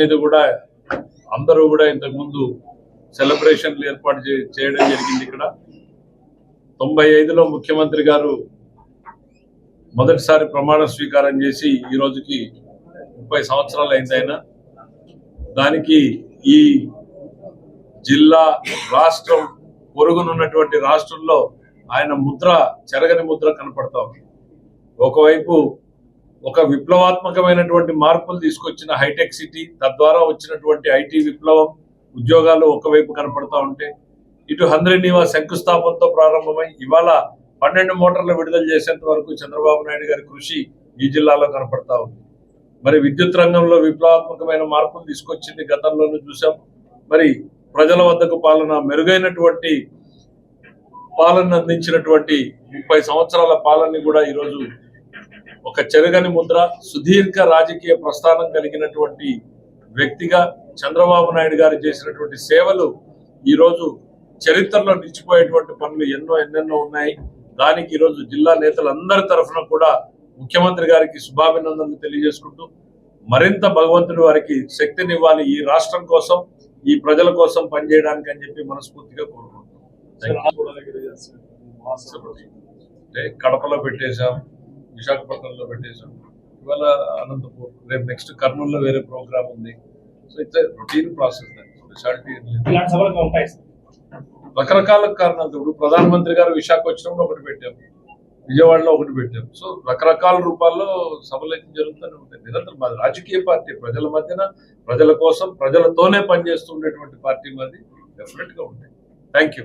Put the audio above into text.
మీద కూడా అందరూ కూడా ఇంతకుముందు సెలబ్రేషన్లు ఏర్పాటు చే- చేయడం జరిగింది ఇక్కడ. తొంభై ఐదులో ముఖ్యమంత్రి గారు మొదటిసారి ప్రమాణ స్వీకారం చేసి ఈ రోజుకి ముప్పై సంవత్సరాలు అయింది ఆయన. దానికి ఈ జిల్లా రాష్ట్రం పొరుగునున్నటువంటి రాష్ట్రంలో ఆయన ముద్ర చెరగని ముద్ర కనపడతా ఉంది. ఒకవైపు ఒక విప్లవాత్మకమైనటువంటి మార్పులు తీసుకొచ్చిన హైటెక్ సిటీ తద్వారా వచ్చినటువంటి ఐటీ విప్లవం ఉద్యోగాలు ఒకవైపు కనపడతా ఉంటే ఇటు హంద్రీనీవా శంకుస్థాపనతో ప్రారంభమై ఇవాళ పన్నెండు మోటార్లు విడుదల చేసేంత వరకు చంద్రబాబు నాయుడు గారి కృషి ఈ జిల్లాలో కనపడతా ఉంది. మరి విద్యుత్ రంగంలో విప్లవాత్మకమైన మార్పులు తీసుకొచ్చింది గతంలోనూ చూసాం మరి ప్రజల వద్దకు పాలన మెరుగైనటువంటి పాలన అందించినటువంటి ముప్పై సంవత్సరాల పాలనని కూడా ఈరోజు ఒక చెరగని ముద్ర సుదీర్ఘ రాజకీయ ప్రస్థానం కలిగినటువంటి వ్యక్తిగా చంద్రబాబు నాయుడు గారు చేసినటువంటి సేవలు ఈరోజు చరిత్రలో నిలిచిపోయేటువంటి పనులు ఎన్నో ఎన్నెన్నో ఉన్నాయి. దానికి ఈరోజు జిల్లా నేతలందరి తరఫున కూడా ముఖ్యమంత్రి గారికి శుభాభినందనలు తెలియజేసుకుంటూ మరింత భగవంతుడు వారికి శక్తినివ్వాలి ఈ రాష్ట్రం కోసం ఈ ప్రజల కోసం పనిచేయడానికి అని చెప్పి మనస్ఫూర్తిగా కోరుకుంటున్నాం. కడపలో పెట్టేశాం. విశాఖపట్నంలో పెట్టేశాం. ఇవాళ అనంతపూర్ రేపు నెక్స్ట్ కర్నూలులో వేరే ప్రోగ్రామ్ ఉంది. So it's routine process speciality. రకరకాల కారణాలు ఇప్పుడు ప్రధానమంత్రి గారు విశాఖ వచ్చినప్పుడు ఒకటి పెట్టాం. విజయవాడలో ఒకటి పెట్టాం. సో రకరకాల రూపాల్లో సభలు అయితే జరుగుతూనే ఉంటాయి. నిరంతరం మాది రాజకీయ పార్టీ. ప్రజల మధ్యన ప్రజల కోసం ప్రజలతోనే పనిచేస్తుండేటువంటి పార్టీ మాది. డెఫినెట్గా ఉంటాయి. Thank you